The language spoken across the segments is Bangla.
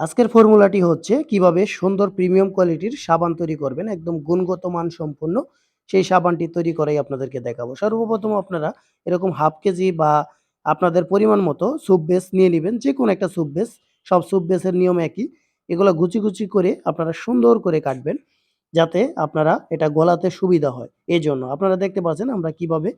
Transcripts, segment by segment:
আজকের ফর্মুলাটি হচ্ছে কীভাবে সুন্দর প্রিমিয়াম কোয়ালিটির সাবান তৈরি করবেন, একদম গুণগত মান সম্পন্ন সেই সাবানটি তৈরি করাই আপনাদেরকে দেখাবো। সর্বপ্রথম আপনারা এরকম হাফ কেজি বা আপনাদের পরিমাণ মতো সুপ বেস নিয়ে নেবেন যে কোনো একটা সুপ বেস সব সুপ বেসের নিয়ম একই। এগুলো গুচি গুচি করে আপনারা সুন্দর করে কাটবেন, যাতে আপনারা এটা গলাতে সুবিধা হয়। এই জন্য আপনারা দেখতে পাচ্ছেন আমরা কীভাবে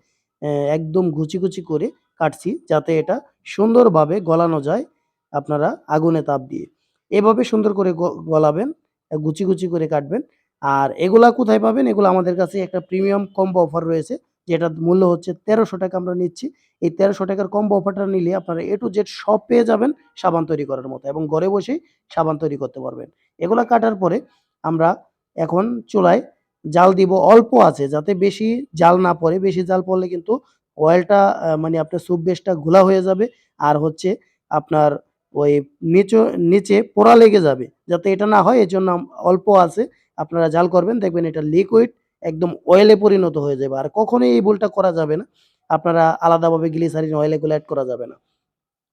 একদম গুচি গুচি করে কাটছি, যাতে এটা সুন্দরভাবে গলানো যায় আপনারা আগুনে তাপ দিয়ে। এভাবে সুন্দর করে গলাবেন গুচি গুচি করে কাটবেন। আর এগুলা কোথায় পাবেন? এগুলো আমাদের কাছে একটা প্রিমিয়াম কম্বো অফার রয়েছে, যেটার মূল্য হচ্ছে তেরোশো টাকা আমরা নিচ্ছি। এই তেরোশো টাকার কম্বো অফারটা নিলে আপনারা এ টু জেড সব পেয়ে যাবেন সাবান তৈরি করার মতো এবং ঘরে বসেই সাবান তৈরি করতে পারবেন। এগুলা কাটার পরে আমরা এখন চুলায় জাল দিব, অল্প আছে, যাতে বেশি জাল না পড়ে। বেশি জাল পড়লে কিন্তু অয়েলটা মানে আপনার স্যুপ বেসটা ঘোলা হয়ে যাবে। আর হচ্ছে আপনার ওই নিচু, নিচে পোড়া লেগে যাবে। যাতে এটা না হয়, এজন্য আম- অল্প আছে। আপনারা জাল করবেন, দেখবেন এটা লিকুইড একদম অয়েলে পরিণত হয়ে যাবে। আর কখনোই এই ভুলটা করা যাবে না। আপনারা আলাদাভাবে গ্লিসারিন অয়েল এগুলো অ্যাড করা যাবে না।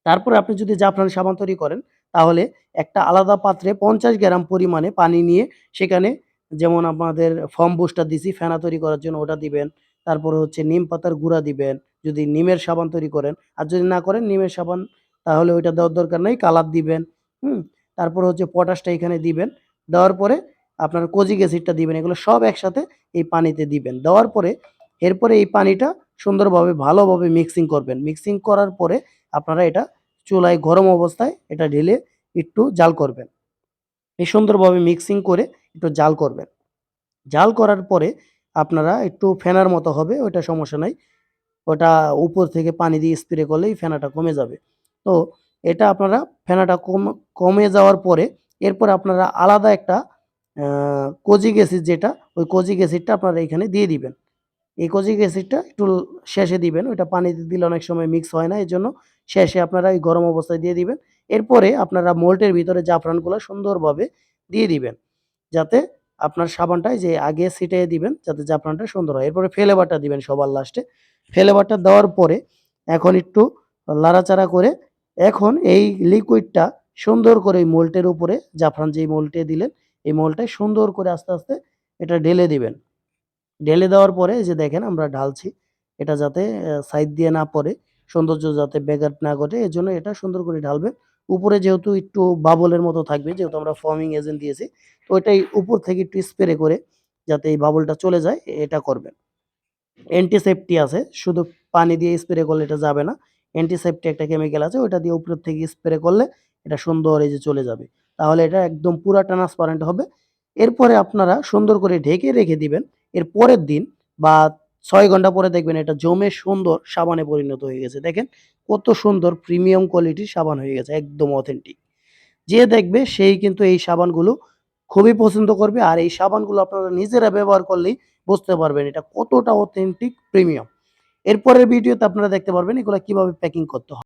তারপরে আপনি যদি জাফরান সাবান তৈরি করেন, তাহলে একটা আলাদা পাত্রে পঞ্চাশ গ্রাম পরিমাণে পানি নিয়ে সেখানে যেমন আমাদের ফর্ম বুস্টার দিছি, ফেনা তৈরি করার জন্য ওটা দিবেন। তারপরে হচ্ছে নিম পাতার গুঁড়া দিবেন। যদি নিমের সাবান তৈরি করেন। আর যদি না করেন, নিমের সাবান তাহলে ওইটা দেওয়ার দরকার নেই কালার দিবেন, হুম, তারপর হচ্ছে পটাশটা এখানে দিবেন, দেওয়ার পরে আপনার কোজিক অ্যাসিডটা দিবেন, এগুলো সব একসাথে এই পানিতে দিবেন, দেওয়ার পরে এরপরে এই পানিটা সুন্দরভাবে ভালোভাবে মিক্সিং করবেন মিক্সিং করার পরে আপনারা এটা চুলায় গরম অবস্থায় এটা ঢেলে একটু জাল করবেন, এই সুন্দরভাবে মিক্সিং করে একটু জাল করবেন, জাল করার পরে আপনারা একটু ফেনার মতো হবে ওটা সমস্যা নাই, ওটা উপর থেকে পানি দিয়ে স্প্রে করলেই ফেনাটা কমে যাবে তো এটা আপনারা ফেনাটা কম, কমে যাওয়ার পরে এরপর আপনারা আলাদা একটা কোজিক অ্যাসিড যেটা, ওই কোজিক অ্যাসিডটা আপনারা এখানে দিয়ে দিবেন। এই কোজিক অ্যাসিডটা একটু শেষে দিবেন, ওইটা পানিতে দিলে অনেক সময় মিক্স হয় না এই জন্য শেষে আপনারা এই গরম অবস্থায় দিয়ে দিবেন। এরপরে আপনারা মোল্টের ভিতরে জাফরানগুলো সুন্দরভাবে দিয়ে দিবেন, যাতে আপনার সাবানটায় যে আগে ছিটিয়ে দিবেন, যাতে জাফরানটা সুন্দর হয়। এরপরে ফ্লেভারটা দিবেন সবার লাস্টে ফ্লেভারটা দেওয়ার পরে এখন একটু লাড়াচাড়া করে এখন এই লিকুইডটা সুন্দর করে এই মোল্টের উপরে, জাফরান যেই মোল্টে দিলেন, এই মোল্টে সুন্দর করে আস্তে আস্তে এটা ঢেলে দিবেন। ঢেলে দেওয়ার পরে যে দেখেন আমরা ঢালছি, এটা যাতে সাইড দিয়ে না পড়ে, সৌন্দর্য যাতে ব্যাঘাত না ঘটে জন্য এটা সুন্দর করে ঢালবেন। উপরে যেহেতু একটু বাবলের মতো থাকবে, যেহেতু আমরা ফর্মিং এজেন্ট দিয়েছি, তো এটাই উপর থেকে একটু স্প্রে করে যাতে এই বাবলটা চলে যায়, এটা করবেন। অ্যান্টিসেপ্টি আছে, শুধু পানি দিয়ে স্প্রে করলে এটা যাবে না অ্যান্টিসেপ্টি একটা কেমিক্যাল আছে ওটা দিয়ে উপর থেকে স্প্রে করলে এটা সুন্দর এই যে চলে যাবে। তাহলে এটা একদম পুরা ট্রান্সপারেন্ট হবে। এরপরে আপনারা সুন্দর করে ঢেকে রেখে দিবেন। এর পরের দিন বা ছয় ঘণ্টা পরে দেখবেন এটা জমে সুন্দর সাবানে পরিণত হয়ে গেছে। দেখেন কত সুন্দর প্রিমিয়াম কোয়ালিটির সাবান হয়ে গেছে, একদম অথেন্টিক যে দেখবে সেই কিন্তু এই সাবানগুলো খুবই পছন্দ করবে। আর এই সাবানগুলো আপনারা নিজেরা ব্যবহার করলেই বুঝতে পারবেন এটা কতটা অথেন্টিক প্রিমিয়াম এরপরের ভিডিওতে আপনারা দেখতে পারবেন এগুলো কীভাবে প্যাকিং করতে হয়।